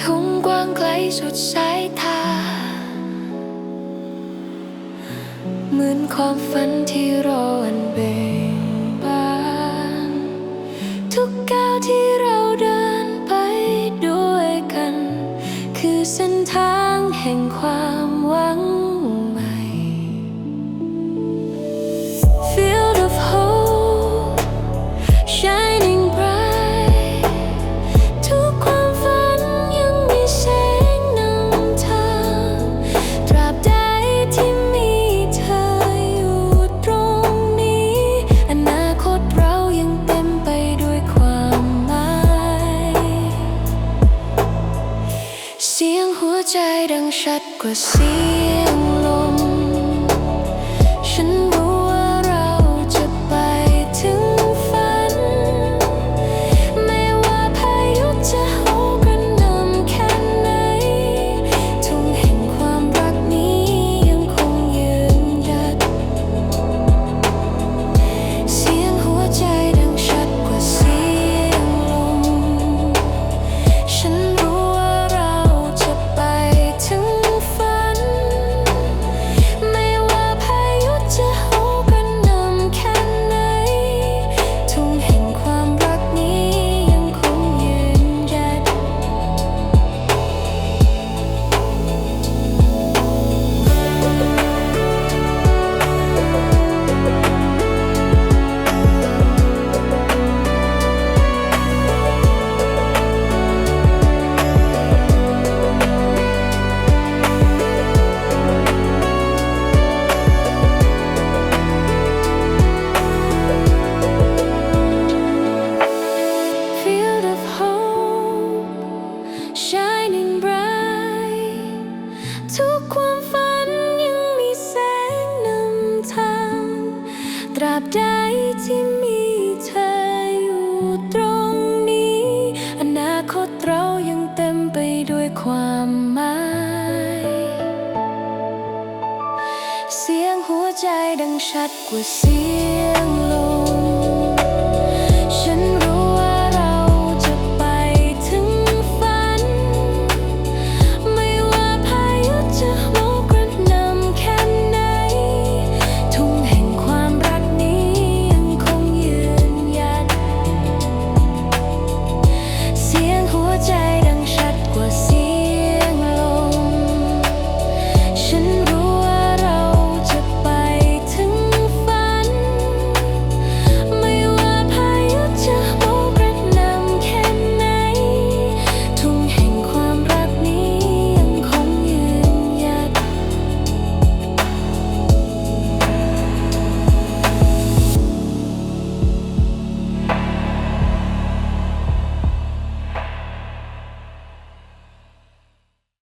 ทุ่งกว้างไกลสุดสายตาเหมือนความฝันที่รออันเบ่งบานทุกก้าวที่เราเดินไปด้วยกัน คือเส้นทางแห่งความหวัง ใจดังชัดกว่าเสียง ตราบใดที่มีเธออยู่ตรงนี้ อนาคตเรายังเต็มไปด้วยความหมาย เสียงหัวใจดังชัดกว่าเสียง